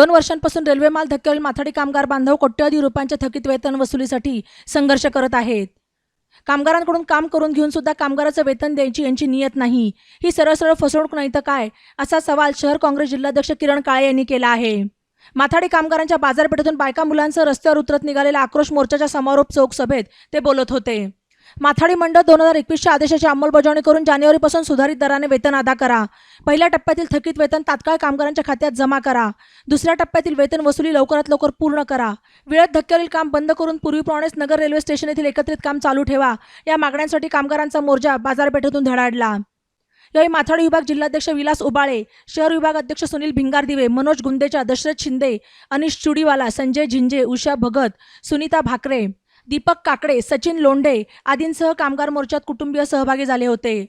दोन वर्षांपासून रेल्वे माल धक्क्यावरील माथाडी कामगार बांधव कोट्यवधी रुपयांच्या थकीत वेतन वसुलीसाठी संघर्ष करत आहेत. कामगारांकडून काम करून घेऊन सुद्धा कामगाराचं वेतन द्यायची यांची नियत नाही. ही सरळ सरळ फसवणूक नाही तर काय? असा सवाल शहर काँग्रेस जिल्हाध्यक्ष किरण काळे यांनी केला आहे. माथाडी कामगारांच्या बाजारपेठेतून बायका मुलांसह रस्त्यावर उतरत निघालेल्या आक्रोश मोर्चाच्या समारोप चौक सभेत ते बोलत होते. माथाडी मंडळ दोन हजार एकवीसच्या आदेशाची अंमलबजावणी करून जानेवारीपासून सुधारित दराने वेतन अदा करा. पहिल्या टप्प्यातील थकीत वेतन तात्काळ कामगारांच्या खात्यात जमा करा. दुसऱ्या टप्प्यातील वेतन वसुली लवकरात लवकर पूर्ण करा. वेळेत धक्क्यावरील काम बंद करून पूर्वीप्रमाणेच नगर रेल्वे स्टेशन येथील एकत्रित काम चालू ठेवा. या मागण्यांसाठी कामगारांचा मोर्चा बाजारपेठेतून धडाडला. यावेळी माथाडी विभाग जिल्हाध्यक्ष विलास उबाळे शहर विभाग अध्यक्ष सुनील भिंगारदिवे मनोज गुंदेचा दशरथ शिंदे अनिश चुडीवाला संजय झिंजे उषा भगत सुनीता भाकरे दीपक काकडे सचिन लोंढे आदींसह कामगार मोर्चात कुटुंबीय सहभागी झाले होते.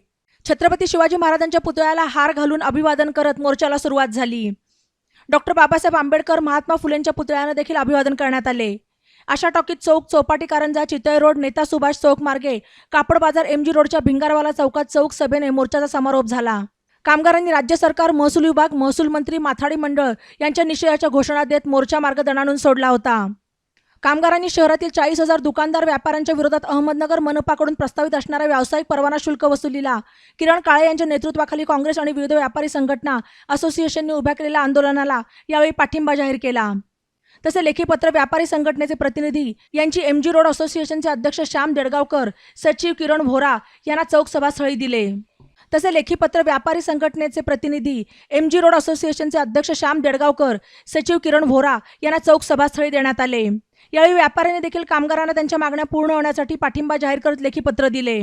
छत्रपती शिवाजी महाराजांच्या पुतळ्याला हार घालून अभिवादन करत मोर्चाला सुरुवात झाली. डॉक्टर बाबासाहेब आंबेडकर महात्मा फुलेंच्या पुतळ्यानं देखील अभिवादन करण्यात आले. आशा टॉकीत चौक चौपाटी कारंजा चितळे रोड नेता सुभाष चौक मार्गे कापड बाजार एम जी रोडच्या भिंगारवाला चौकात चौक सभेने मोर्चाचा समारोप झाला. कामगारांनी राज्य सरकार महसूल विभाग महसूल मंत्री माथाडी मंडळ यांच्या निषेधाच्या घोषणा देत मोर्चा मार्ग दणाणून सोडला होता. कामगारांनी शहरातील चाळीस हजार दुकानदार व्यापाऱ्यांच्या विरोधात अहमदनगर मनपाकडून प्रस्तावित असणाऱ्या व्यावसायिक परवाना शुल्क वसुलीला. किरण काळे यांच्या नेतृत्वाखाली काँग्रेस आणि विविध व्यापारी संघटना असोसिएशनने उभ्या केलेल्या आंदोलनाला यावेळी पाठिंबा जाहीर केला. तसे लेखीपत्र व्यापारी संघटनेचे प्रतिनिधी यांची एमजी रोड असोसिएशनचे अध्यक्ष श्याम देडगावकर सचिव किरण भोरा यांना चौक सभास्थळी दिले. तसे लेखीपत्र व्यापारी संघटनेचे प्रतिनिधी एमजी रोड असोसिएशनचे अध्यक्ष श्याम देडगावकर सचिव किरण भोरा यांना चौक सभास्थळी देण्यात आले. यावेळी व्यापाऱ्यांनी देखील कामगारांना त्यांच्या मागण्या पूर्ण होण्यासाठी पाठिंबा जाहीर करत लेखी पत्र दिले.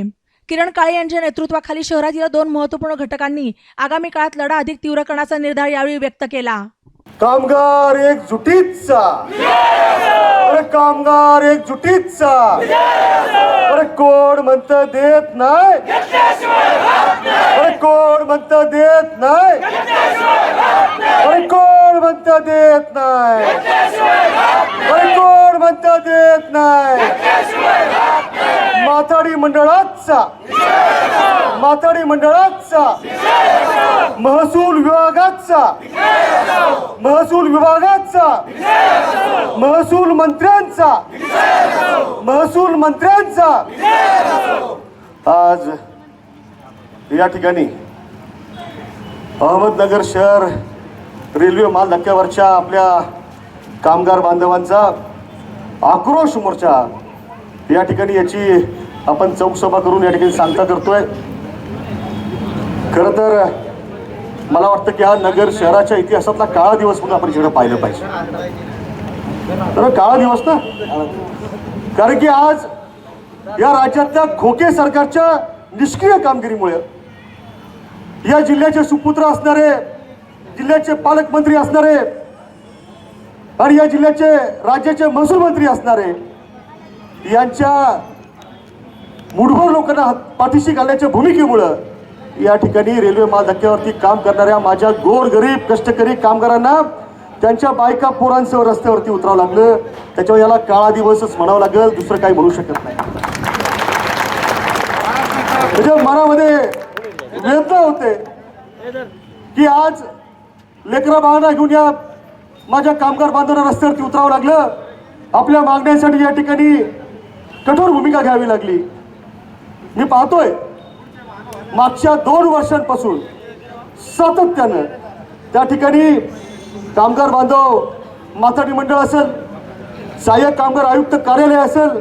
किरण काळे यांच्या नेतृत्वाखाली शहरातील दोन महत्त्वपूर्ण घटकांनी आगामी काळात लढा अधिक तीव्र करण्याचा निर्धार यावेळी व्यक्त केला. कामगार एकजुटीचा. अरे कामगार एकजुटीचा. अरे कोण म्हणत देत नाही? अरे कोण म्हणत देत नाही? अरे कोण म्हणत देत नाही? अरे कोण म्हणत देत नाही? माथाडी मंडळाचा. माथाडी मंडळाचा. महसूल विभागाचा. महसूल विभागाचा. महसूल मंत्र्यांचा. महसूल मंत्र्यांचा. आज या ठिकाणी अहमदनगर शहर रेल्वे माल धक्क्यावरच्या आपल्या कामगार बांधवांचा आक्रोश मोर्चा या ठिकाणी याची आपण चौकसभा करून या ठिकाणी सांगता करतोय. खरं तर मला वाटतं की हा नगर शहराच्या इतिहासातला काळा दिवस म्हणून आपण इकडे पाहिलं पाहिजे. तर काळा दिवस ना? कारण की आज या राज्यातल्या खोके सरकारच्या निष्क्रिय कामगिरीमुळे या जिल्ह्याचे सुपुत्र असणारे जिल्ह्याचे पालकमंत्री असणारे आणि या जिल्ह्याचे राज्याचे महसूल मंत्री असणारे यांच्या मुठभर लोकांना पाठीशी घालण्याच्या भूमिकेमुळं या ठिकाणी रेल्वे माल धक्क्यावरती काम करणाऱ्या माझ्या गोरगरीब कष्टकरी कामगारांना त्यांच्या बायका पोरांसह रस्त्यावरती उतरावं लागलं. त्याच्यावर याला काळा दिवसच म्हणावं लागेल दुसरं काही म्हणू शकत नाही. म्हणजे मनामध्ये वेदना होते की आज लेकरा बाळांना घेऊन या माझ्या कामगार बांधवांना रस्त्यावरती उतरावं लागलं. आपल्या मागण्यांसाठी या ठिकाणी कठोर भूमिका घ्यावी लागली. मी पाहतोय मागच्या दोन वर्षांपासून सातत्यानं त्या ठिकाणी कामगार बांधव माथाडी मंडळ असेल सहाय्यक कामगार आयुक्त कार्यालय असेल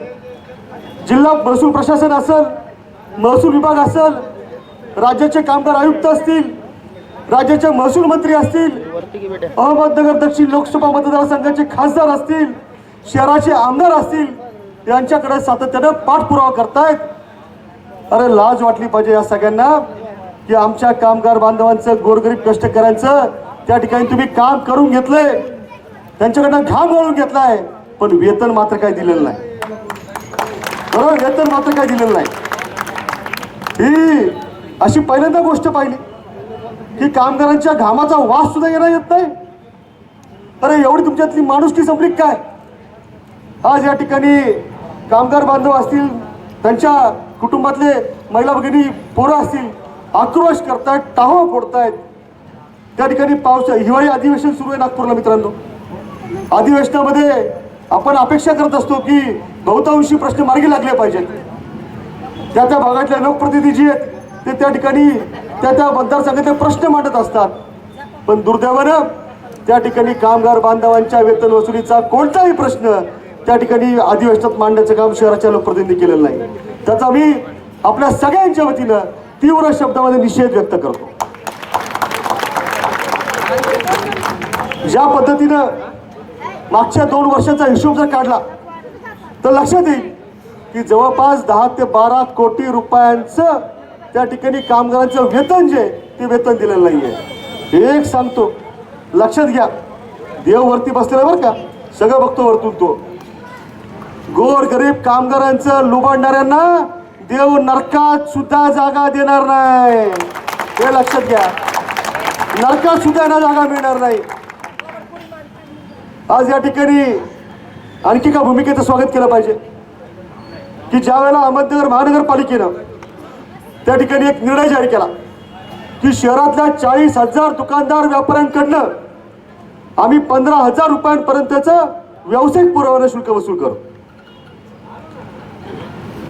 जिल्हा महसूल प्रशासन असेल महसूल विभाग असेल राज्याचे कामगार आयुक्त असतील राज्याचे महसूल मंत्री असतील अहमदनगर दक्षिण लोकसभा मतदारसंघाचे खासदार असतील शहराचे आमदार असतील यांच्याकडे सातत्यानं पाठपुरावा करतायत. अरे लाज वाटली पाहिजे या सगळ्यांना की आमच्या कामगार बांधवांचं गोरगरीब कष्टकऱ्यांचं त्या ठिकाणी तुम्ही काम करून घेतलंय. त्यांच्याकडनं घाम वळून घेतलाय. पण वेतन मात्र काय दिलेलं नाही. बरोबर? वेतन मात्र काय दिलेलं नाही. ही अशी पहिल्यांदा गोष्ट पाहिली की कामगारांच्या घामाचा वास सुद्धा येणं येत नाही. अरे एवढी तुमच्यातली माणुसकी संपली काय? आज या ठिकाणी कामगार बांधव असतील त्यांच्या कुटुंबातले महिला भगिनी पोरं असतील आक्रोश करतायत टाहो फोडतायत. त्या ठिकाणी पावसा हिवाळी अधिवेशन सुरू आहे नागपूरला मित्रांनो. अधिवेशनामध्ये आपण अपेक्षा करत असतो की बहुतांशी प्रश्न मार्गी लागले पाहिजेत. त्या त्या भागातले लोकप्रतिनिधी जे आहेत ते त्या ठिकाणी त्या त्या मतदारसंघातले प्रश्न मांडत असतात. पण दुर्दैवानं त्या ठिकाणी कामगार बांधवांच्या वेतन वसुलीचा कोणताही प्रश्न त्या ठिकाणी अधिवेशनात मांडण्याचं काम शहराच्या लोकप्रतिनिधी केलेलं नाही. त्याचा मी आपल्या सगळ्यांच्या वतीनं तीव्र शब्दामध्ये निषेध व्यक्त करतो. ज्या पद्धतीनं मागच्या दोन वर्षाचा हिशोब जर काढला तर लक्षात येईल की जवळपास दहा ते बारा कोटी रुपयांचं त्या ठिकाणी कामगारांचं वेतन जे ते वेतन दिलेलं नाहीये. एक सांगतो. लक्षात घ्या. देव वरती बसलेला बरं का? सगळं बघतो वरतून तो. गोर गरीब कामगारांचं लुबाडणाऱ्यांना देव नरकात सुद्धा जागा देणार नाही. हे लक्षात घ्या. नरकात सुद्धा यांना जागा मिळणार नाही. आज या ठिकाणी आणखी का भूमिकेचं स्वागत केलं पाहिजे. की ज्या वेळेला अहमदनगर महानगरपालिकेनं त्या ठिकाणी एक निर्णय जाहीर केला की शहरातल्या चाळीस हजार दुकानदार व्यापाऱ्यांकडनं आम्ही पंधरा हजार रुपयांपर्यंतचं व्यावसायिक पुरवठा शुल्क वसूल करू.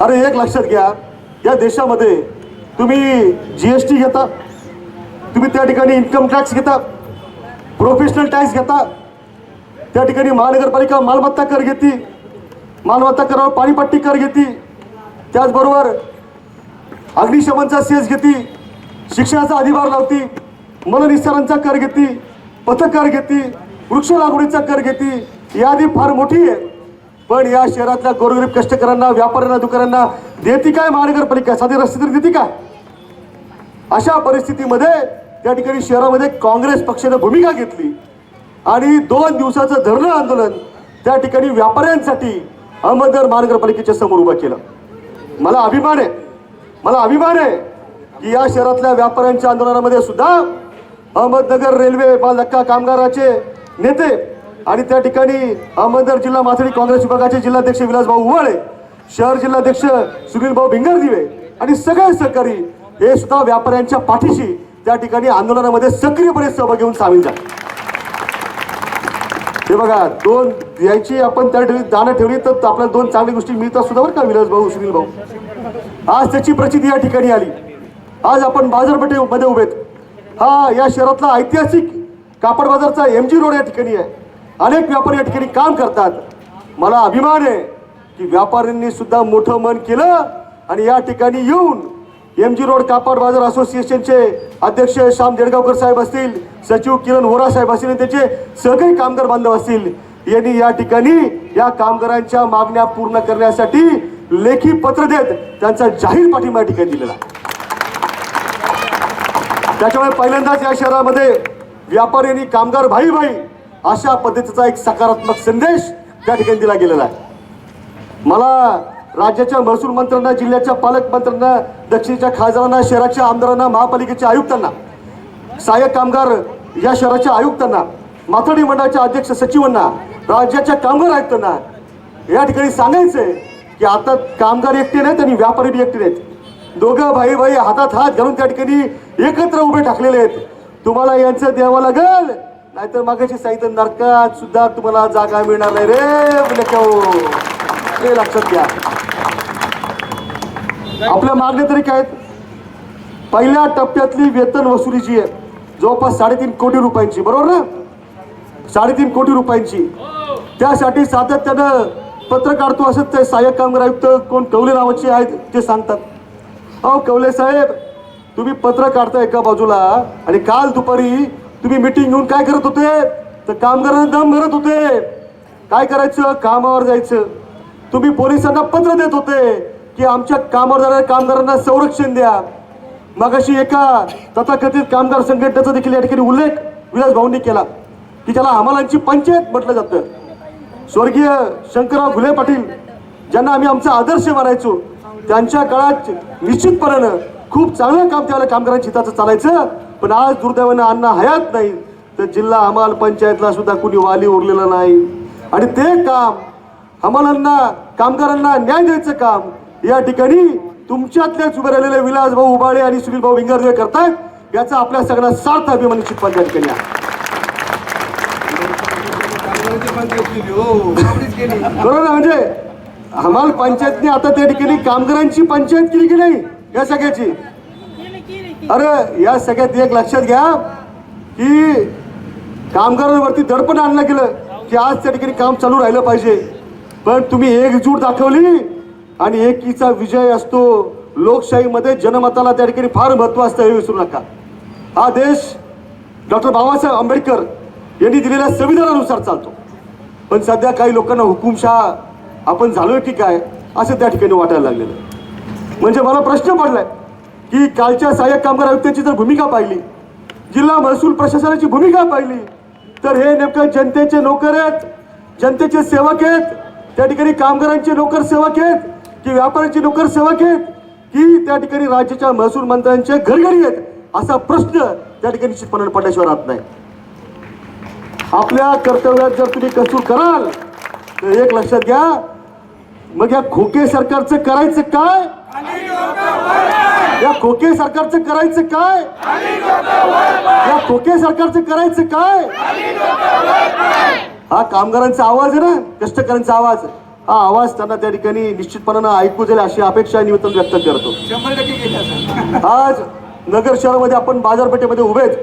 अरे एक लक्षात घ्या. या देशामध्ये तुम्ही जी एस टी घेता तुम्ही त्या ठिकाणी इन्कम टॅक्स घेता प्रोफेशनल टॅक्स घेता त्या ठिकाणी महानगरपालिका मालमत्ता कर घेते मालमत्ता करावर पाणीपट्टी कर घेते त्याचबरोबर अग्निशमनचा सेस घेते शिक्षणाचा अधिभार लावती मननिस्तारांचा कर घेते पथकर घेते वृक्ष लागवडीचा कर घेते यादी फार मोठी आहे. पण या शहरातल्या गोरगरीब कष्टकऱ्यांना व्यापाऱ्यांना दुकानांना देते काय महानगरपालिका? साधी रस्ते तरी देते काय? अशा परिस्थितीमध्ये त्या ठिकाणी शहरामध्ये काँग्रेस पक्षानं भूमिका घेतली आणि दोन दिवसाचं धरणं आंदोलन त्या ठिकाणी व्यापाऱ्यांसाठी अहमदनगर महानगरपालिकेच्या समोर उभं केलं. मला अभिमान आहे मला अभिमान आहे की या शहरातल्या व्यापाऱ्यांच्या आंदोलनामध्ये सुद्धा अहमदनगर रेल्वे बालधक्का कामगाराचे नेते आणि त्या ठिकाणी अहमदनगर जिल्हा माथडी काँग्रेस विभागाचे जिल्हाध्यक्ष विलासभाऊ उवाळे शहर जिल्हाध्यक्ष सुनील भाऊ भिंगरदिवे आणि सगळे सहकारी हे सुद्धा व्यापाऱ्यांच्या पाठीशी त्या ठिकाणी आंदोलनामध्ये सक्रियपणे सहभागी घेऊन सामील झाले. हे बघा दोन यांची आपण त्या ठिकाणी दाणं ठेवली तर आपल्याला दोन चांगल्या गोष्टी मिळतात सुद्धा बरं का विलास भाऊ सुनील भाऊ आज त्याची प्रचिती या ठिकाणी आली. आज आपण बाजारपेठेमध्ये उभेत हा या शहरातला ऐतिहासिक कापड बाजारचा एम जी रोड या ठिकाणी आहे. अनेक व्यापारी या ठिकाणी काम करतात. मला अभिमान आहे की व्यापाऱ्यांनी सुद्धा मोठं मन केलं आणि या ठिकाणी येऊन एम जी रोड कापड बाजार असोसिएशनचे अध्यक्ष श्याम देडगावकर साहेब असतील सचिव किरण होरा साहेब असतील आणि त्याचे सगळे कामगार बांधव असतील यांनी या ठिकाणी या कामगारांच्या मागण्या पूर्ण करण्यासाठी लेखी पत्र देत त्यांचा जाहीर पाठिंबा ठिकाणी दिलेला त्याच्यामुळे पहिल्यांदाच या शहरामध्ये व्यापाऱ्यांनी कामगार भाई भाई अशा पद्धतीचा एक सकारात्मक संदेश त्या ठिकाणी दिला गेलेला आहे. मला राज्याच्या महसूल मंत्र्यांना जिल्ह्याच्या पालकमंत्र्यांना दक्षिणेच्या खासदारांना शहराच्या आमदारांना महापालिकेच्या आयुक्तांना सहाय्यक कामगार या शहराच्या आयुक्तांना माथाडी मंडळाच्या अध्यक्ष सचिवांना राज्याच्या कामगार आयुक्तांना या ठिकाणी सांगायचंय की आता कामगार एकटे नाहीत आणि व्यापारी बी एकटे नाहीत. दोघं भाई भाई हातात हात घालून त्या ठिकाणी एकत्र उभे टाकलेले आहेत. तुम्हाला यांचं द्यावं लागेल. नाहीतर मागाशी साहित्य नरकात सुद्धा तुम्हाला जागा मिळणार नाही रे लेकहो. हे लक्षात घ्या. आपल्या मागण्या तरी काय पहिल्या टप्प्यातली वेतन वसुली जी आहे. जवळपास साडेतीन कोटी रुपयांची बरोबर ना? साडेतीन कोटी रुपयांची. त्यासाठी सातत्यानं पत्र काढतो असं ते सहाय्यक कामगार आयुक्त कोण कवले नावाचे आहेत ते सांगतात. अहो कवले साहेब तुम्ही पत्र काढता एका बाजूला आणि काल दुपारी तुम्ही मिटिंग घेऊन काय करत होते? तर कामगारांना दम भरत होते. काय करायचं? कामावर जायचं. तुम्ही पोलिसांना पत्र देत होते की आमच्या कामावर जाणाऱ्या कामगारांना संरक्षण द्या. मगाशी एका तथाकथित कामगार संघटनेचा देखील या ठिकाणी उल्लेख विलास भाऊंनी केला की त्याला हमालांची पंचायत म्हटलं जातं. स्वर्गीय शंकरराव घुले पाटील ज्यांना आम्ही आमचा आदर्श मानायचो त्यांच्या काळात निश्चितपणानं खूप चांगलं काम त्यावेळेला कामगारांच्या हिताचं चालायचं. पण आज दुर्दैवानं अण्णा हयात नाही तर जिल्हा हमाल पंचायतला सुद्धा कुणी वाली उरलेलं नाही. आणि ते काम हमालांना कामगारांना न्याय द्यायचं काम या ठिकाणी तुमच्यातलेच उभे राहिलेले विलास भाऊ उबाळे आणि सुनील भाऊ विंगरदेव करतायत याचा आपल्या सगळ्यांना सार्थ अभिमान निश्चितपणे या ठिकाणी बरोबर म्हणजे हमाल पंचायतने आता त्या ठिकाणी कामगारांची पंचायत केली की नाही? या सगळ्याची? अरे या सगळ्यात एक लक्षात घ्या की कामगारांवरती दडपण आणलं गेलं की आज त्या ठिकाणी काम चालू राहिलं पाहिजे. पण तुम्ही एकजूट दाखवली आणि एकीचा विजय असतो. लोकशाहीमध्ये जनमताला त्या ठिकाणी फार महत्त्व असतं हे विसरू नका. हा देश डॉक्टर बाबासाहेब आंबेडकर यांनी दिलेल्या संविधानानुसार चालतो. पण सध्या काही लोकांना हुकुमशहा आपण झालोय की काय असं त्या ठिकाणी वाटायला लागलेलं. म्हणजे मला प्रश्न पडलाय की कालच्या सहाय्यक कामगार आयुक्तांची जर भूमिका पाहिली जिल्हा महसूल प्रशासनाची भूमिका पाहिली तर हे नेमकं जनतेचे नोकर आहेत जनतेचे सेवक आहेत त्या ठिकाणी कामगारांचे नोकर सेवक आहेत की व्यापाऱ्यांचे नोकर सेवक आहेत की त्या ठिकाणी राज्याच्या महसूल मंत्र्यांचे घरघरी आहेत असा प्रश्न त्या ठिकाणी निश्चितपणे पडल्याशिवाय राहत नाही. आपल्या कर्तव्यात जर तुम्ही कसूर कराल तर एक लक्षात घ्या मग या खोके सरकारचं करायचं काय? या खोके सरकारचं करायचं काय? या खोके सरकारचं करायचं काय? हा कामगारांचा आवाज आहे ना? कष्टकऱ्यांचा आवाज. हा आवाज त्यांना त्या ठिकाणी निश्चितपणानं ऐकू जाईल अशी अपेक्षा निमित्त व्यक्त करतो. आज नगर शहरामध्ये आपण बाजारपेठेमध्ये उभे आहेत.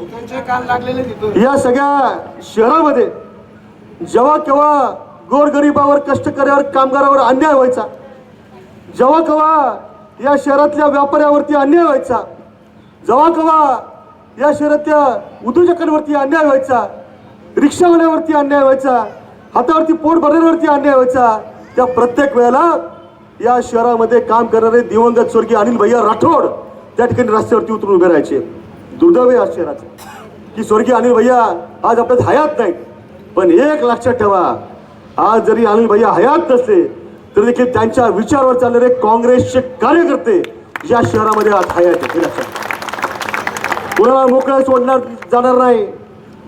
त्यांचे कान लागलेले तिथून. या सगळ्या शहरामध्ये जेव्हा केव्हा गोरगरिबावर कष्टकऱ्यावर कामगारावर अन्याय व्हायचा. जेव्हा केव्हा या शहरातल्या व्यापाऱ्यावरती अन्याय व्हायचा जेव्हा केव्हा या शहरातल्या उद्योजकांवरती अन्याय व्हायचा रिक्षावाल्यावरती अन्याय व्हायचा हातावरती पोट भरण्यावरती अन्याय व्हायचा त्या प्रत्येक वेळेला या शहरामध्ये काम करणारे दिवंगत स्वर्गीय अनिल भैया राठोड त्या ठिकाणी रस्त्यावरती उतरून उभे राहायचे. दुर्दैव या शहराचं. की स्वर्गीय अनिल भैया आज आपल्यात हयात नाहीत. पण एक लक्षात ठेवा आज जरी अनिल भैया हयात नसले तरी देखील त्यांच्या विचारावर चालणारे काँग्रेसचे कार्यकर्ते या शहरामध्ये आज हयात आहेत. कुणाला मोकळं सोडणार जाणार नाही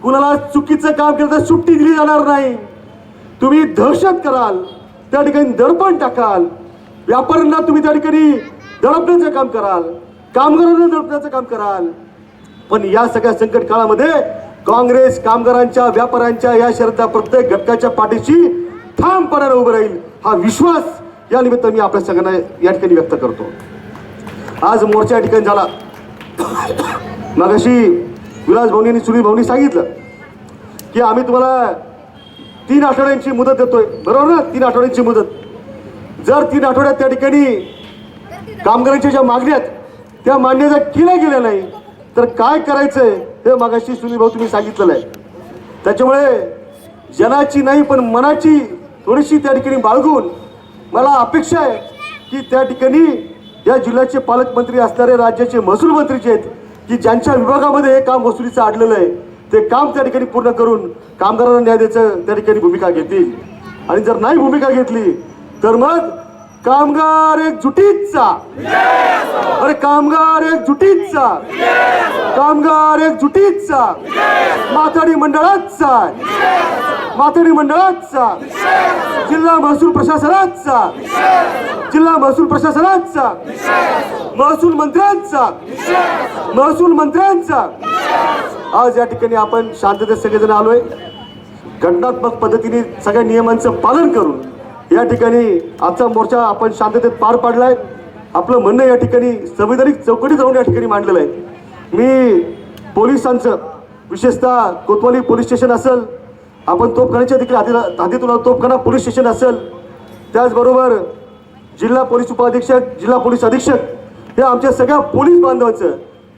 कुणाला चुकीचं काम केलं तर सुट्टी दिली जाणार नाही. तुम्ही दहशत कराल त्या ठिकाणी दडपण टाकाल. व्यापाऱ्यांना तुम्ही त्या ठिकाणी दडपण्याचं काम कराल कामगारांना दडपण्याचं काम कराल. पण या सगळ्या संकट काळामध्ये काँग्रेस कामगारांच्या व्यापाऱ्यांच्या या शहराच्या प्रत्येक घटकाच्या पाठीशी ठामपणाने उभं राहील हा विश्वास या निमित्त मी आपल्या सगळ्यांना या ठिकाणी व्यक्त करतो. आज मोर्चा या ठिकाणी झाला. मगाशी विलास भाऊनी आणि सुनील भाऊनी सांगितलं की आम्ही तुम्हाला तीन आठवड्यांची मुदत देतोय. बरोबर ना? तीन आठवड्यांची मुदत. जर तीन आठवड्यात त्या ठिकाणी कामगारांच्या ज्या मागण्या आहेत त्या मांडण्याचा जर केल्या गेल्या नाही तर काय करायचंय? हे मागाशी सुनील भाऊ तुम्ही सांगितलेलं आहे. त्याच्यामुळे जनाची नाही पण मनाची थोडीशी त्या ठिकाणी बाळगून मला अपेक्षा आहे की त्या ठिकाणी या जिल्ह्याचे पालकमंत्री असणारे राज्याचे महसूल मंत्री जे आहेत की ज्यांच्या विभागामध्ये हे काम वसुलीचं अडलेलं आहे ते काम त्या ठिकाणी पूर्ण करून कामगारांना न्याय द्यायचं त्या ठिकाणी भूमिका घेतील. आणि जर नाही भूमिका घेतली तर मग कामगार एक जुटीचा. अरे कामगार एक जुटीचा. कामगार एक जुटीचा. माथाडी मंडळाचा. माथाडी मंडळाचा. जिल्हा महसूल प्रशासनाचा. जिल्हा महसूल प्रशासनाचा. महसूल मंत्र्यांचा. महसूल मंत्र्यांचा. आज या ठिकाणी आपण शांततेत सगळेजण आलोय. घटनात्मक पद्धतीने सगळ्या नियमांचं पालन करून या ठिकाणी आजचा मोर्चा आपण शांततेत पार पाडलाय. आपलं म्हणणं या ठिकाणी संविधानिक चौकटी जाऊन या ठिकाणी मांडलेलं आहे. मी पोलिसांचं विशेषतः कोतवाली पोलीस स्टेशन असेल आपण तोफखान्याच्या देखील हाती हातीतून आलो, तोफखाना पोलीस स्टेशन असेल त्याचबरोबर जिल्हा पोलीस उपाधीक्षक जिल्हा पोलीस अधीक्षक हे आमच्या सगळ्या पोलीस बांधवांचं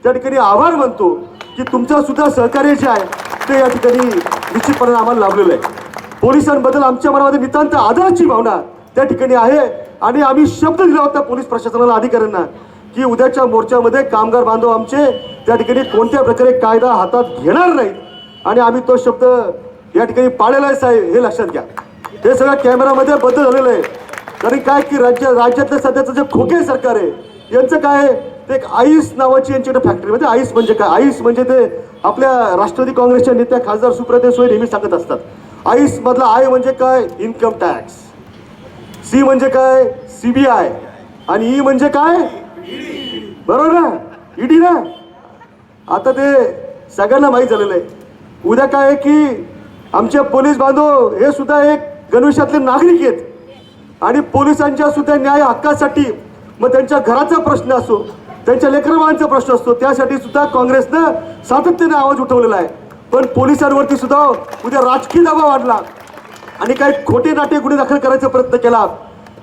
त्या ठिकाणी आभार मानतो की तुमचं सुद्धा सहकार्य जे आहे ते या ठिकाणी निश्चितपणे आम्हाला लाभलेलं आहे. पोलिसांबद्दल आमच्या मनामध्ये नितांत आदराची भावना त्या ठिकाणी आहे. आणि आम्ही शब्द दिला होता पोलीस प्रशासनाला अधिकाऱ्यांना की उद्याच्या मोर्चामध्ये कामगार बांधव आमचे त्या ठिकाणी कोणत्या प्रकारे कायदा हातात घेणार नाहीत. आणि आम्ही तो शब्द या ठिकाणी पाळलेला आहे साहेब हे लक्षात घ्या. हे सगळ्या कॅमेरामध्ये बदल झालेलं आहे. कारण काय की राज्य राज्यातलं सध्याचं जे खोके सरकार आहे यांचं काय आहे? ते एक आईस नावाची यांच्याकडे फॅक्टरी म्हणजे आईस म्हणजे काय? आईस म्हणजे ते आपल्या राष्ट्रवादी काँग्रेसच्या नेत्या खासदार सुप्रिया सोय नेहमी सांगत असतात. आईस मधला आय म्हणजे काय? इन्कम टॅक्स सी म्हणजे काय? सीबीआय आणि ई म्हणजे काय? बरोबर ना? ईडी ना? आता ते सगळ्यांना माहीत झालेलं आहे. उद्या काय आहे की आमचे पोलीस बांधव हे सुद्धा एक गणवेशातले नागरिक आहेत. आणि पोलिसांच्या सुद्धा न्याय हक्कासाठी मग त्यांच्या घराचा प्रश्न असो त्यांच्या लेकरबाळांचा प्रश्न असतो त्यासाठी सुद्धा काँग्रेसनं सातत्याने आवाज उठवलेला आहे. पण पोलिसांवरती सुद्धा उद्या राजकीय दबाव आणला. आणि काही खोटे नाटे गुन्हे दाखल करायचा प्रयत्न केला.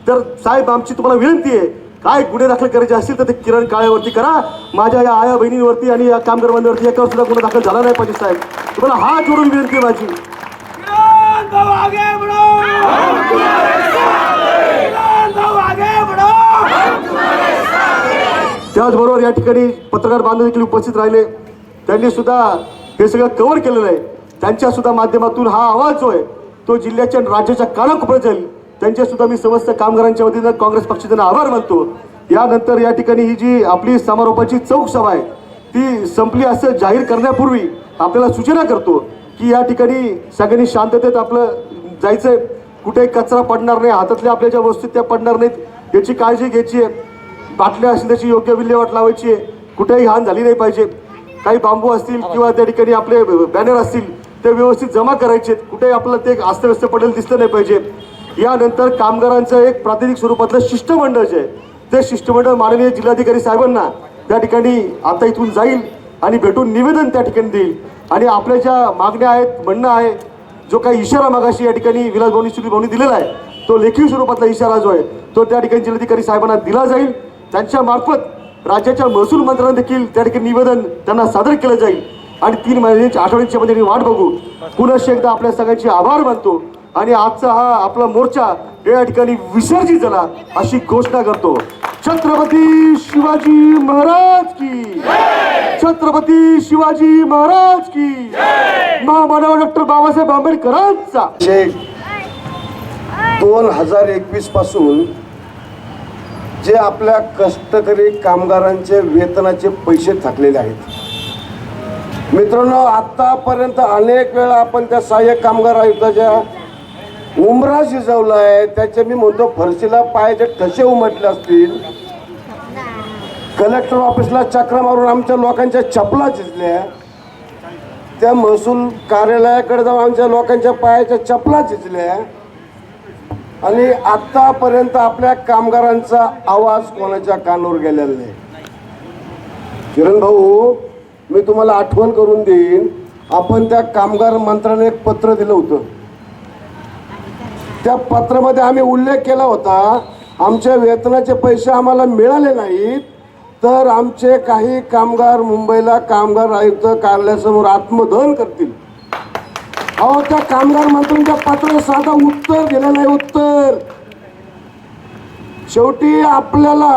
तर साहेब आमची तुम्हाला विनंती आहे काय गुन्हे दाखल करायचे असतील तर ते किरण काळेवरती करा. माझ्या या आया बहिणींवरती आणि या कामगार बांधवांवरती एकावर सुद्धा गुन्हा दाखल झाला नाही पाहिजे साहेब. तुम्हाला हात जोडून विनंती आहे माझी. त्याचबरोबर या ठिकाणी पत्रकार बांधव देखील उपस्थित राहिले. त्यांनी सुद्धा हे सगळं कव्हर केलेलं आहे. त्यांच्या सुद्धा माध्यमातून हा आवाज जो आहे तो जिल्ह्याच्या आणि राज्याच्या कानाकोपऱ्यात जाईल. त्यांच्या सुद्धा मी समस्त कामगारांच्या वतीनं काँग्रेस पक्षाचे आभार मानतो. यानंतर या ठिकाणी ही जी आपली समारोपाची चौक सभा आहे ती संपली असं जाहीर करण्यापूर्वी आपल्याला सूचना करतो की या ठिकाणी सगळ्यांनी शांततेत आपलं जायचंय. कुठेही कचरा पडणार नाही हातातल्या आपल्या ज्या वस्तू त्या पडणार नाहीत. याची काळजी घ्यायची आहे. बाटल्या असतील त्याची योग्य विल्हेवाट लावायची आहे. कुठेही हान झाली नाही पाहिजे. काही बांबू असतील किंवा त्या ठिकाणी आपले बॅनर असतील ते व्यवस्थित जमा करायचे कुठेही आपल्याला ते अस्तव्यस्त पडेल दिसलं नाही पाहिजे. यानंतर कामगारांचं एक प्रातिनिधिक स्वरूपातलं शिष्टमंडळ जे आहे ते शिष्टमंडळ माननीय जिल्हाधिकारी साहेबांना त्या ठिकाणी आता इथून जाईल आणि भेटून निवेदन त्या ठिकाणी देईल. आणि आपल्या ज्या मागण्या आहेत म्हणणं आहे जो काही इशारा मागाशी या ठिकाणी विलास भाऊनी सुनील भाऊनी दिलेला आहे तो लेखी स्वरूपातला इशारा जो आहे तो त्या ठिकाणी जिल्हाधिकारी साहेबांना दिला जाईल. त्यांच्या मार्फत राज्याच्या महसूल मंत्र्यांना देखील त्या ठिकाणी निवेदन त्यांना सादर केलं जाईल. आणि तीन महिन्याची आठवड्याच्या मध्ये वाट बघू. पुनश्च एकदा आपल्या सगळ्यांचे आभार मानतो. आणि आजचा हा आपला मोर्चा या ठिकाणी विसर्जित झाला अशी घोषणा करतो. छत्रपती शिवाजी महाराज की. छत्रपती शिवाजी महाराज की. महामानव डॉक्टर बाबासाहेब आंबेडकरांचा. दोन हजार एकवीसपासून जे आपल्या कष्टकरी कामगारांचे वेतनाचे पैसे थकलेले आहेत. मित्रांनो आत्तापर्यंत अनेक वेळा आपण त्या सहाय्यक कामगार आयुक्ताच्या उमरा शिजवला आहे त्याचे मी म्हणतो फरशीला पायाचे ठसे उमटले असतील. कलेक्टर ऑफिसला चक्र मारून आमच्या लोकांच्या चपला झिजल्या त्या महसूल कार्यालयाकडे जाऊन आमच्या लोकांच्या पायाच्या चपला झिजल्या आणि आतापर्यंत आपल्या कामगारांचा आवाज कोणाच्या कानावर गेलेला नाही. किरण भाऊ मी तुम्हाला आठवण करून देईन आपण त्या कामगार मंत्र्याने एक पत्र दिलं होतं. त्या पत्रामध्ये आम्ही उल्लेख केला होता आमच्या वेतनाचे पैसे आम्हाला मिळाले नाहीत तर आमचे काही कामगार मुंबईला कामगार आयुक्त कार्यालयासमोर आत्मदहन करतील. अहो त्या कामगार मंत्र्यांच्या पात्र साधं उत्तर दिलं नाही उत्तर. शेवटी आपल्याला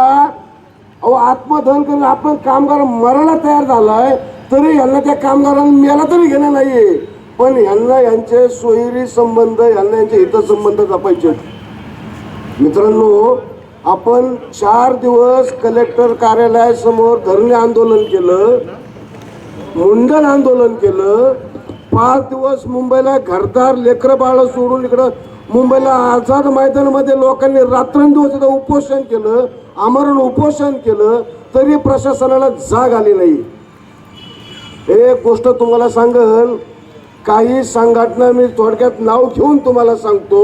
अहो आत्मधन करून आपण कामगार मरायला तयार झालाय तरी यांना त्या कामगारांना मेला तरी घेणं नाहीये. पण यांना यांचे सोयरी संबंध यांना यांचे हितसंबंध जपायचे मित्रांनो आपण चार दिवस कलेक्टर कार्यालयासमोर धरणे आंदोलन केलं मुंडन आंदोलन केलं पाच दिवस मुंबईला घरदार लेकरं बाळ सोडून इकडं मुंबईला आझाद मैदानामध्ये लोकांनी रात्रंदिवस इथं उपोषण केलं आमरण उपोषण केलं तरी प्रशासनाला जाग आली नाही. एक गोष्ट तुम्हाला सांगल काही संघटना मी थोडक्यात नाव घेऊन तुम्हाला सांगतो.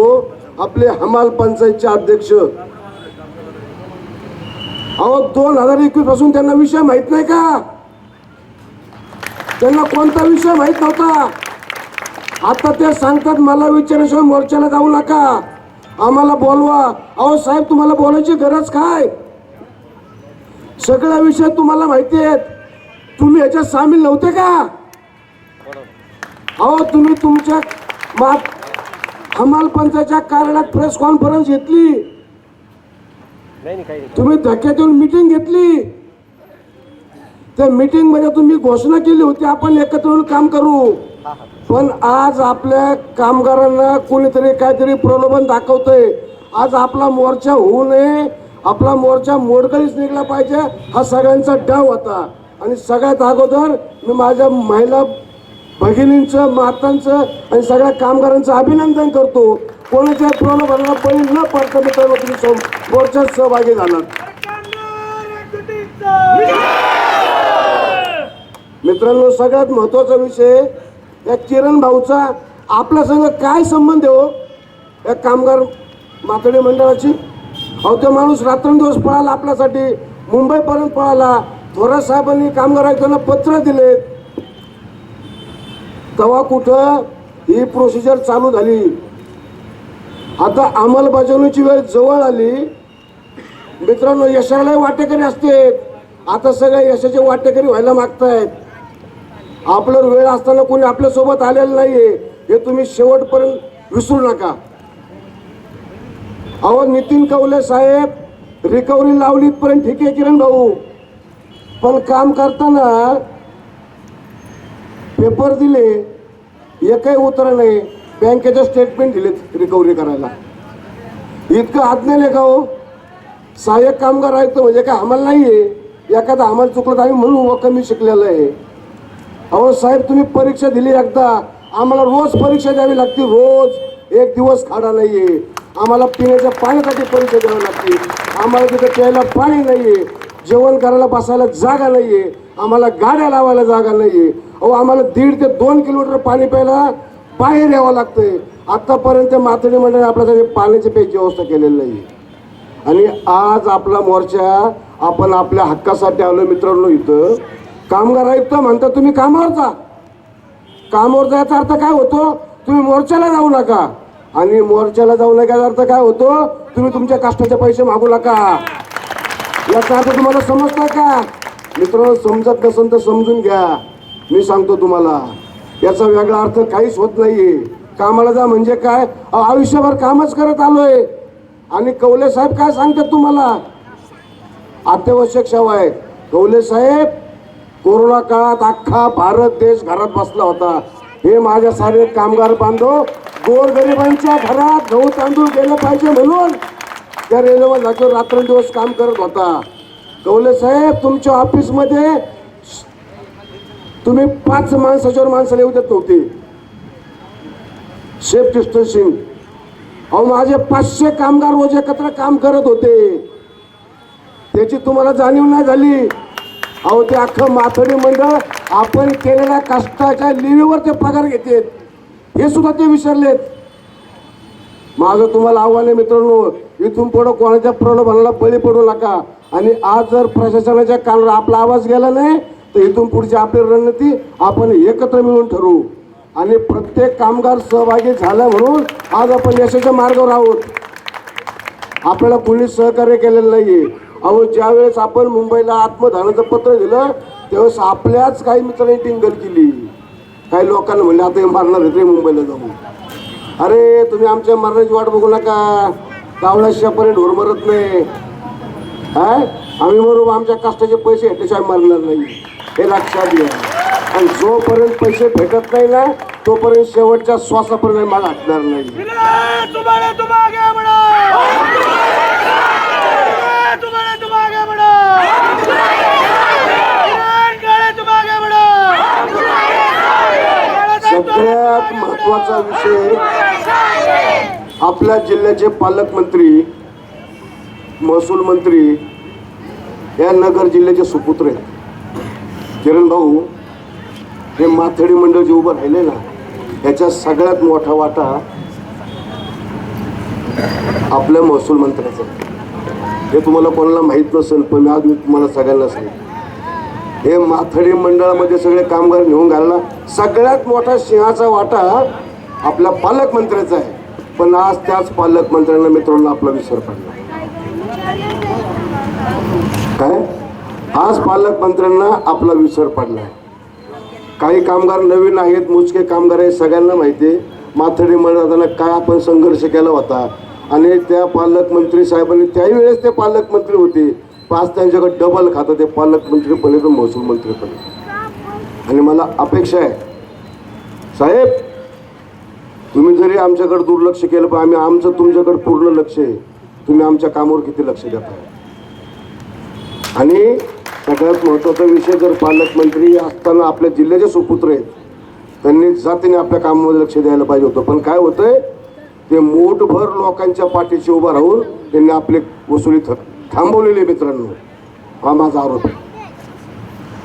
आपले हमाल पंचायतचे अध्यक्ष. अहो दोन हजार एकवीसपासून त्यांना विषय माहीत नाही का? त्यांना कोणता विषय माहीत नव्हता? आता ते सांगतात मला विचारल्याशिवाय मोर्चाला जाऊ नका. आम्हाला बोलवा. अहो साहेब तुम्हाला बोलायची गरज काय? सगळ्या विषय तुम्हाला माहिती आहेत. तुम्ही याच्यात सामील नव्हते का? अहो तुम्ही तुमच्या मा हमाल पंचायतच्या कार्यालयात प्रेस कॉन्फरन्स घेतली. तुम्ही धक्क्यात येऊन मिटिंग घेतली. त्या मीटिंगमध्ये तुम्ही घोषणा केली होती आपण एकत्र येऊन काम करू. पण आज आपल्या कामगारांना कोणीतरी काहीतरी प्रलोभन दाखवतंय. आज आपला मोर्चा होऊ नये आपला मोर्चा मोडकळीच निघला पाहिजे हा सगळ्यांचा डाव होता. आणि सगळ्यात अगोदर मी माझ्या महिला भगिनींचं मातांचं आणि सगळ्या कामगारांचं अभिनंदन करतो. कोणाच्या प्रलोभनाला बळी न पडता मित्रांनो तुम्ही मोर्चात सहभागी झालात. मित्रांनो सगळ्यात महत्त्वाचा विषय या किरण भाऊचा आपल्या संग काय संबंध हो? या कामगार मातडी मंडळाची? अहो तो माणूस रात्रंदिवस पळाला आपल्यासाठी. मुंबईपर्यंत पळाला. थोरात साहेबांनी कामगार आयुक्तांना पत्र दिले. तेव्हा कुठं ही प्रोसिजर चालू झाली? आता अंमलबजावणीची वेळ जवळ आली. मित्रांनो यशालाही वाटेकरी असते. आता सगळे यशाचे वाटेकरी व्हायला मागतायत. आपलं वेळ असताना कोणी आपल्यासोबत आलेलं नाहीये. हे तुम्ही शेवटपर्यंत विसरू नका. अहो नितीन कवले साहेब रिकव्हरी लावली पर्यंत ठीक आहे किरण भाऊ. पण काम करताना पेपर दिले एकही उत्तर नाही. बँकेचे स्टेटमेंट दिलेत रिकव्हरी करायला. इतकं आज्ञा का हो. सहाय्यक कामगार आयुक्त म्हणजे काय आम्हाला नाही आहे एखादा आम्हाला चुकलं तर आम्ही म्हणून व कमी शिकलेलं आहे. अहो साहेब तुम्ही परीक्षा दिली एकदा. आम्हाला रोज परीक्षा द्यावी लागते रोज. एक दिवस खाडा नाही आहे आम्हाला पिण्याच्या पाण्यासाठी परीक्षा द्यावी लागते. आम्हाला तिथे प्यायला पाणी नाही आहे जेवण करायला बसायला जागा नाही आहे आम्हाला गाड्या लावायला जागा नाही आहे अहो आम्हाला दीड ते दोन किलोमीटर पाणी प्यायला बाहेर यावं लागतंय. आत्तापर्यंत माथडी मंडळाने आपल्यासाठी पाण्याची प्यायची व्यवस्था केलेली नाही आहे आणि आज आपला मोर्चा आपण आपल्या हक्कासाठी आलो मित्रांनो इथं. कामगार आयुक्त म्हणता तुम्ही कामावर जा. कामावर जायचा अर्थ काय होतो? तुम्ही मोर्चाला जाऊ नका. आणि मोर्चाला जाऊ नका अर्थ काय होतो? तुम्ही तुमच्या कष्टाचे पैसे मागू नका. याचा अर्थ तुम्हाला समजता का? मित्रांनो समजत नसेल तर समजून घ्या. मी सांगतो तुम्हाला याचा वेगळा अर्थ काहीच होत नाहीये. कामाला जा म्हणजे काय? आयुष्यभर कामच करत आलोय. आणि कवले साहेब काय सांगतात तुम्हाला? अत्यावश्यक सेवा आहे कवले साहेब कोरोना काळात अख्खा भारत देश घरात बसला होता. हे माझ्या सारे कामगार बांधव गोरगरिबांच्या घरात गहू तांदूळ गेलं पाहिजे म्हणून त्या रेल्वेवर जागेवर रात्रंदिवस काम करत होता. कवले साहेब तुमच्या ऑफिसमध्ये तुम्ही पाच माणसाच्यावर माणसाला येऊ देत नव्हते. सेफ डिस्टन्सिंग अहो माझे पाचशे कामगार रोज एकत्र काम करत होते. त्याची तुम्हाला जाणीव नाही झाली. अहो ते अख्खं माथडी मंडळ आपण केलेल्या कष्टाच्या लिव्हीवर ते पगार घेतात. हे सुद्धा ते विसरलेत. माझं तुम्हाला आव्हान आहे मित्रांनो इथून पुढं कोणाच्या प्रलोभनाला बळी पडू नका. आणि आज जर प्रशासनाच्या कानावर आपला आवाज गेला नाही तर इथून पुढची आपली रणनीती आपण एकत्र मिळून ठरवू. आणि प्रत्येक कामगार सहभागी झाला म्हणून आज आपण यशाच्या मार्गावर आहोत. आपल्याला कुणी सहकार्य केलेलं नाहीये. अहो ज्यावेळेस आपण मुंबईला आत्मदानाचं पत्र दिलं त्यावेळेस आपल्याच काही मित्रांनी टिंगल केली. काही लोकांना म्हणले आता हे मारणार आहेत रे मुंबईला जाऊन. अरे तुम्ही आमच्या मरणाची वाट बघू नका. कावळ्याशिवापर्यंत ढोर मरत नाही. हा? आम्ही बरोबर आमच्या कष्टाचे पैसे ह्याच्याशिवाय मरणार नाही. हे लक्षात घ्या. आणि जोपर्यंत पैसे भेटत नाही ना तोपर्यंत शेवटच्या श्वासापर्यंत मला हटणार नाही. महत्त्वाचा विषय आपल्या जिल्ह्याचे पालकमंत्री महसूल मंत्री या नगर जिल्ह्याचे सुपुत्र आहेत. किरण भाऊ हे माथडी मंडळ जे उभं राहिले ना याचा सगळ्यात मोठा वाटा आपल्या महसूल मंत्र्याचा हे तुम्हाला कोणाला माहीत नसेल पण आज मी तुम्हाला सगळ्यांना सांगतो. हे माथडी मंडळामध्ये सगळे कामगार नेऊन घालला सगळ्यात मोठा सिंहाचा वाटा आपल्या पालकमंत्र्याचा आहे. पण आज त्याच पालकमंत्र्यांना मित्रांनो आपला विसर पडला. काय? आज पालकमंत्र्यांना आपला विसर पडला. काही कामगार नवीन आहेत मोजके कामगार आहेत सगळ्यांना माहिती आहे. माथडी मंडळांना काय आपण संघर्ष केला होता. आणि त्या पालकमंत्री साहेबांनी त्याही वेळेस ते पालकमंत्री होते. पाच त्यांच्याकडे डबल खातं ते पालकमंत्री पण येतो महसूल मंत्री पण आणि मला अपेक्षा आहे साहेब तुम्ही जरी आमच्याकडे दुर्लक्ष केलं पण आम्ही आमचं तुमच्याकडे पूर्ण लक्ष आहे. तुम्ही आमच्या कामावर किती लक्ष देता आणि सगळ्यात महत्त्वाचा विषय जर पालकमंत्री असताना आपल्या जिल्ह्याचे सुपुत्र आहेत त्यांनी जातीने आपल्या कामामध्ये लक्ष द्यायला पाहिजे होतं. पण काय होतंय ते मोठभर लोकांच्या पाठीशी उभं राहून त्यांनी आपले वसुली थक थांबवलेले मित्रांनो हा माझा आरोप आहे.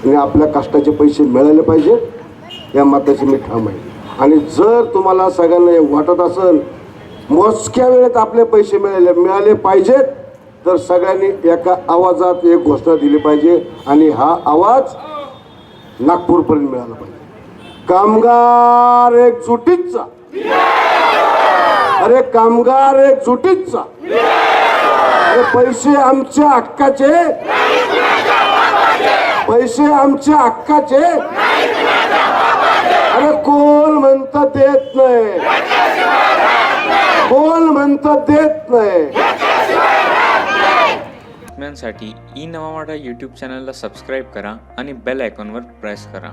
आणि आपल्या कष्टाचे पैसे मिळाले पाहिजे या मताची मी ठाम आहे. आणि जर तुम्हाला सगळ्यांना हे वाटत असेल मोजक्या वेळेत आपले पैसे मिळाले मिळाले पाहिजेत तर सगळ्यांनी एका आवाजात एक घोषणा दिली पाहिजे. आणि हा आवाज नागपूरपर्यंत मिळाला पाहिजे. कामगार एक जुटीचा अरे कामगार एक जुटीचा अरे पैसे आमच्या हक्काचे. पैसे आमच्या हक्काचे. अरे कोण म्हणत देत नाही. कोण म्हणत देत नाही. बातम्यांसाठी ई नवा मराठा यूट्यूब चॅनलला सबस्क्राईब करा आणि बेल आयकॉनवर प्रेस करा.